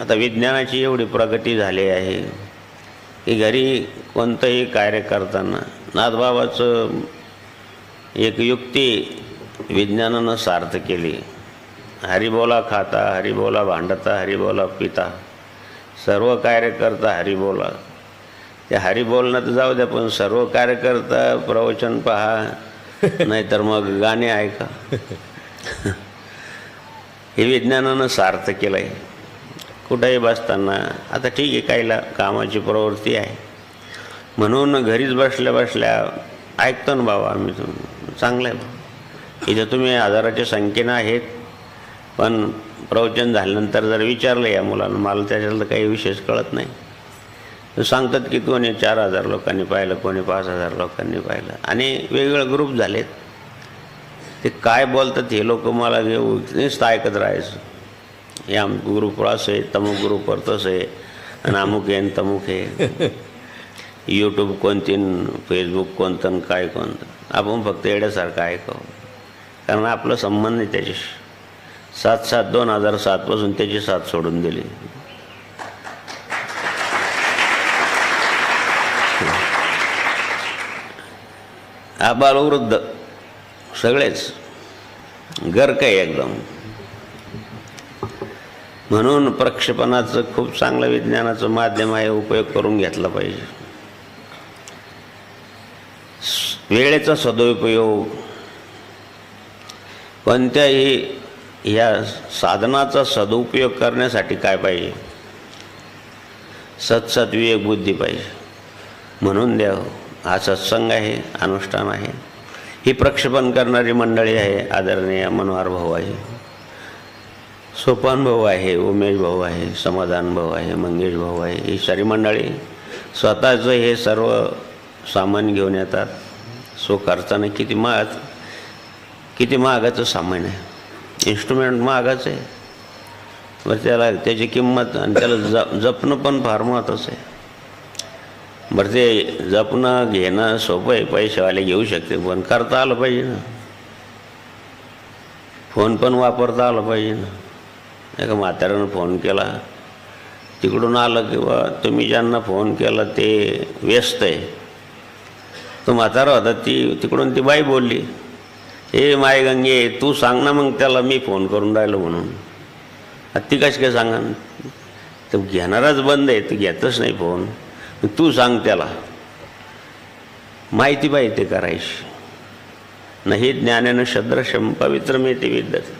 आता विज्ञानाची एवढी प्रगती झाली आहे की घरी कोणतंही कार्य करताना नाथबाबाचं एक युक्ती विज्ञानानं सार्थ केली. हरिबोला खाता हरिबोला भांडता हरिबोला पिता. सर्व कार्य करता हरिबोला. ते हरिबोलनं तर जाऊ द्या पण सर्व कार्य करता प्रवचन पहा नाहीतर मग गाणे ऐका. हे विज्ञानानं सार्थ केलं आहे कुठंही बसताना. आता ठीक आहे काहीला कामाची प्रवृत्ती आहे. म्हणून घरीच बसल्या बसल्या ऐकतो ना बाबा आम्ही तुम- चांगलं आहे. बा. इथं तुम्ही हजाराच्या संख्येनं आहेत. पण प्रवचन झाल्यानंतर जर विचारलं या मुलांना मला त्याच्यातलं काही विशेष कळत नाही. सांगतात की कोणी चार हजार लोकांनी पाहिलं कोणी पाच हजार लोकांनी पाहिलं. आणि वेगवेगळे ग्रुप झालेत. ते काय बोलतात हे लोक मला घेऊ नुसतं ऐकत राहायचं. हे ग्रुपवर असं आहे तमुक ग्रुपवर तसं आहे आणि अमुक आहे आणि तमुक आहे यूट्यूब कोणती न फेसबुक कोणतं काय कोणतं. आपण फक्त येण्यासारखं ऐकावं. कारण आपलं संबंध आहे त्याच्याशी. सात सात दोन हजार सातपासून त्याची साथ सोडून दिली. आबाल वृद्ध. सगळेच. गर्क आहे एकदम? म्हणून प्रक्षेपणाचं खूप चांगलं विज्ञानाचं माध्यम आहे उपयोग करून घेतला पाहिजे. वेळेचा सदुपयोग कोणत्याही या साधनाचा सदुपयोग करण्यासाठी काय पाहिजे? सत्सत्विवेक बुद्धी पाहिजे. म्हणून द्याव हा सत्संग आहे अनुष्ठान आहे. ही प्रक्षेपण करणारी मंडळी आहे आदरणीय मनोहर भाऊ आहे. सोपान भाऊ आहे उमेश भाऊ आहे समाधान भाऊ आहे मंगेश भाऊ आहे ही सारी मंडळी स्वतःचं हे सर्व सामान घेऊन येतात. सो करताना किती महाग किती महागाचं सामान आहे. इन्स्ट्रुमेंट महागाचं आहे. बरं त्याला त्याची किंमत आणि त्याला ज जपणं पण फार महत्त्वाचं आहे. बरं ते जपणं घेणं सोपं आहे पैसेवाले घेऊ शकते पण करता आलं पाहिजे ना. फोन पण वापरता आलं पाहिजे ना. एका म्हाताऱ्यानं फोन केला. तिकडून आलं किंवा तुम्ही ज्यांना फोन केला ते व्यस्त आहे. तो म्हातारा होता ती तिकडून ती बाई बोलली हे माय गंगे तू सांग ना मग त्याला मी फोन करून राहिलो म्हणून. ती कशी काय सांगा तर घेणाराच बंद आहे तर घेतच नाही फोन. तू सांग त्याला. माहिती पाहिजे ते करायची. नाही ज्ञानानं शद्रशम पवित्र मेते विद्यार्थी